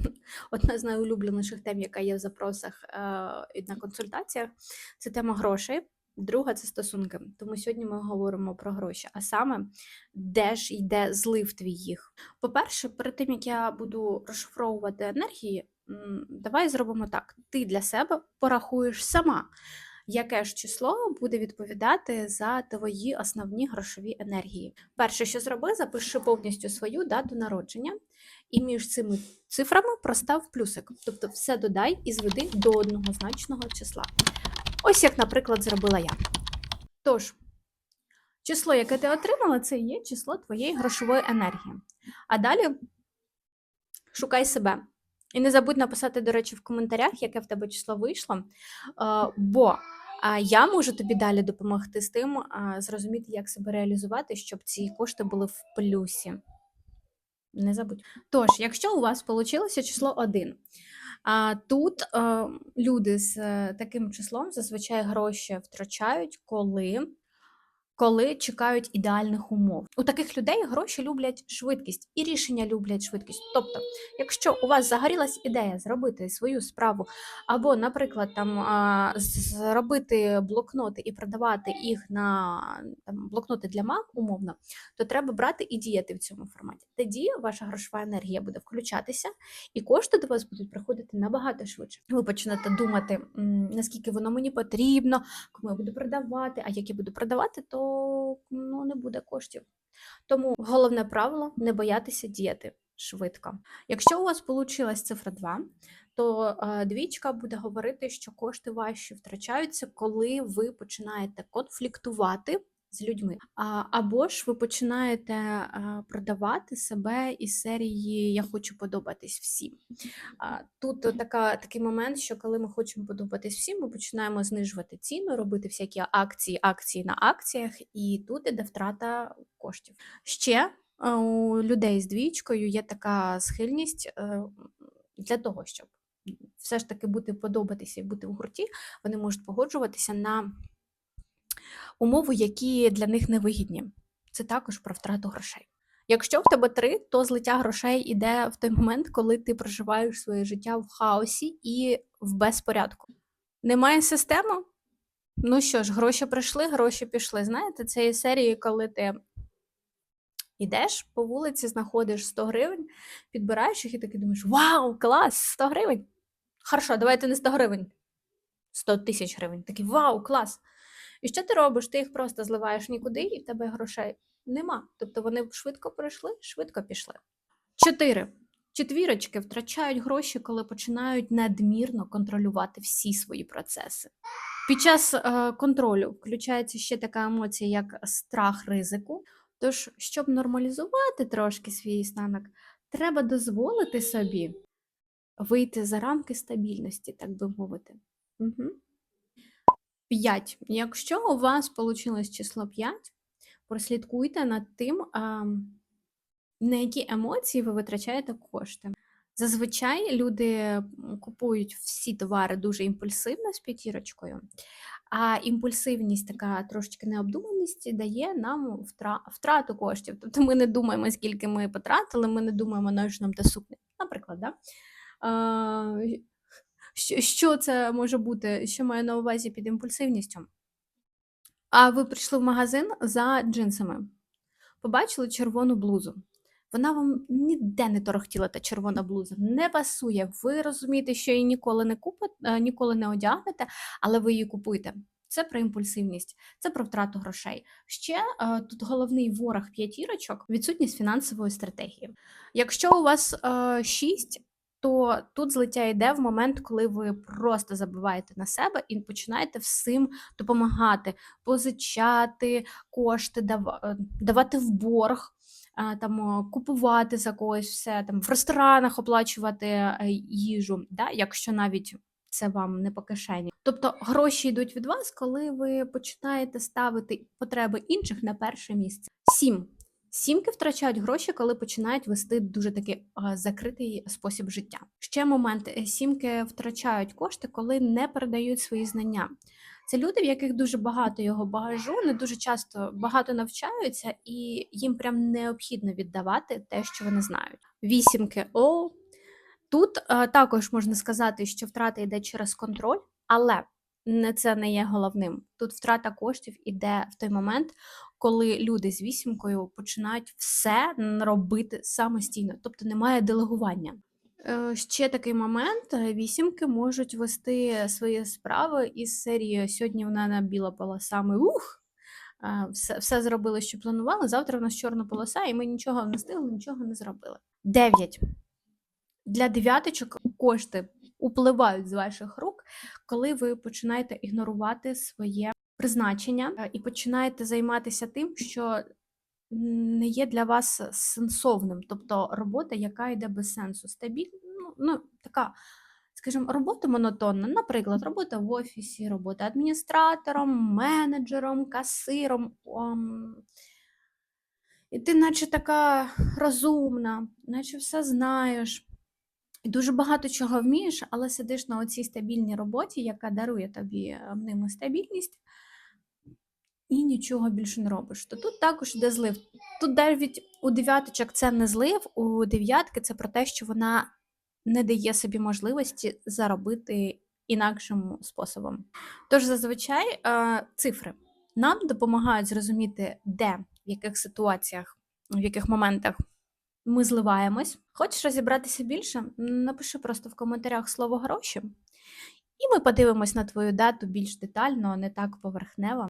одна з найулюбленіших тем, яка є в запросах е, і на консультаціях, це тема грошей. Друга це стосунки. Тому сьогодні ми говоримо про гроші, а саме, де ж йде злив твій їх. По-перше, перед тим як я буду розшифровувати енергії, давай зробимо так: ти для себе порахуєш сама, яке ж число буде відповідати за твої основні грошові енергії. Перше, що зроби, запиши повністю свою дату народження, і між цими цифрами простав плюсик. Тобто все додай і зведи до однозначного числа. Ось як, наприклад, зробила я. Тож, число, яке ти отримала, це є число твоєї грошової енергії. А далі шукай себе. І не забудь написати, до речі, в коментарях, яке в тебе число вийшло. е, Бо а, я можу тобі далі допомогти з тим, зрозуміти, як себе реалізувати, щоб ці кошти були в плюсі. Не забудь. Тож, якщо у вас вийшло число 1, а тут люди з е, таким числом зазвичай гроші втрачають, коли, коли чекають ідеальних умов. У таких людей гроші люблять швидкість і рішення люблять швидкість. Тобто, якщо у вас загорілась ідея зробити свою справу, або, наприклад, там зробити блокноти і продавати їх на там, блокноти для мам, умовно, то треба брати і діяти в цьому форматі. Тоді ваша грошова енергія буде включатися, і кошти до вас будуть приходити набагато швидше. Ви почнете думати, наскільки воно мені потрібно, кому я буду продавати, а як я буду продавати, то ну, не буде коштів. Тому головне правило не боятися діяти швидко. Якщо у вас вийшла цифра 2, то е, двічка буде говорити, що кошти ваші втрачаються, коли ви починаєте конфліктувати з людьми. А, або ж ви починаєте продавати себе із серії Я хочу подобатись всім. Тут така, такий момент, що коли ми хочемо подобатись всім, ми починаємо знижувати ціну, робити всякі акції, акції на акціях, і тут іде втрата коштів. Ще у людей з двічкою є така схильність е, для того, щоб все ж таки бути подобатися і бути в гурті, вони можуть погоджуватися на умови, які для них невигідні. Це також про втрату грошей. Якщо в тебе три, то злиття грошей іде в той момент, коли ти проживаєш своє життя в хаосі і в безпорядку. Немає системи? Ну що ж, гроші прийшли, гроші пішли. Знаєте, це є серії, коли ти йдеш по вулиці, знаходиш 100 гривень, підбираєш їх і такий думаєш: Вау, клас! 100 гривень! Хорошо, давайте не 100 гривень, 100 тисяч гривень. Такий вау, клас! І що ти робиш? Ти їх просто зливаєш нікуди, і в тебе грошей нема. Тобто вони швидко прийшли, швидко пішли. Чотири. Четвірочки втрачають гроші, коли починають надмірно контролювати всі свої процеси. Під час е, контролю включається ще така емоція, як страх ризику. Тож, щоб нормалізувати трошки свій станок, треба дозволити собі вийти за рамки стабільності, так би мовити. Угу. 5. Якщо у вас вийшло число 5, прослідкуйте над тим, на які емоції ви витрачаєте кошти. Зазвичай люди купують всі товари дуже імпульсивно з п'ятірочкою, а імпульсивність, така трошечки необдуманість, дає нам втра- втрату коштів. Тобто ми не думаємо, скільки ми потратили, ми не думаємо, на що нам та сукня. Наприклад, да? Що, це може бути? Що маю на увазі під імпульсивністю? А ви прийшли в магазин за джинсами, побачили червону блузу. Вона вам ніде не торохтіла, та червона блуза, не пасує. Ви розумієте, що її ніколи не купите, ніколи не одягнете, але ви її купуєте. Це про імпульсивність, це про втрату грошей. Ще е, тут головний ворог п'ятірочок відсутність фінансової стратегії. Якщо у вас е, шість, то тут злиття йде в момент, коли ви просто забиваєте на себе і починаєте всім допомагати, позичати кошти, е, давати в борг, там купувати за когось все, там в ресторанах оплачувати е, їжу, да, якщо навіть це вам не по кишені. Тобто гроші йдуть від вас, коли ви починаєте ставити потреби інших на перше місце. Сім. Сімки втрачають гроші, коли починають вести дуже такий закритий спосіб життя. Ще момент: е, сімки втрачають кошти, коли не передають свої знання. Це люди, в яких дуже багато його багажу, не дуже часто багато навчаються, і їм прям необхідно віддавати те, що вони знають. Вісімки о. Тут е, також можна сказати, що втрата йде через контроль, але це не є головним. Тут втрата коштів іде в той момент, коли люди з вісімкою починають все робити самостійно, тобто немає делегування. Е, Ще такий момент: вісімки можуть вести свої справи із серії сьогодні в мене біла полоса, ми ух! е, Все, все зробили, що планували. Завтра в нас чорна полоса, і ми нічого не встигли, нічого не зробили. Дев'ять. Для дев'яточок кошти upливають з ваших рук, коли ви починаєте ігнорувати своє призначення е, і починаєте займатися тим, що не є для вас сенсовним, тобто робота, яка йде без сенсу. Стабіль... ну, ну, така, скажімо, робота монотонна, наприклад, робота в офісі, робота адміністратором, менеджером, касиром. ом, І ти, наче така розумна, наче все знаєш. І дуже багато чого вмієш, але сидиш на оцій стабільній роботі, яка дарує тобі е, ними стабільність, і нічого більше не робиш. То тут також йде злив. Тут навіть у дев'яточок це не злив, у дев'ятки це про те, що вона не дає собі можливості заробити інакшим способом. Тож зазвичай е, цифри нам допомагають зрозуміти, де, в яких ситуаціях, в яких моментах ми зливаємось. Хочеш розібратися більше? Напиши просто в коментарях слово гроші, і ми подивимось на твою дату більш детально, не так поверхнево.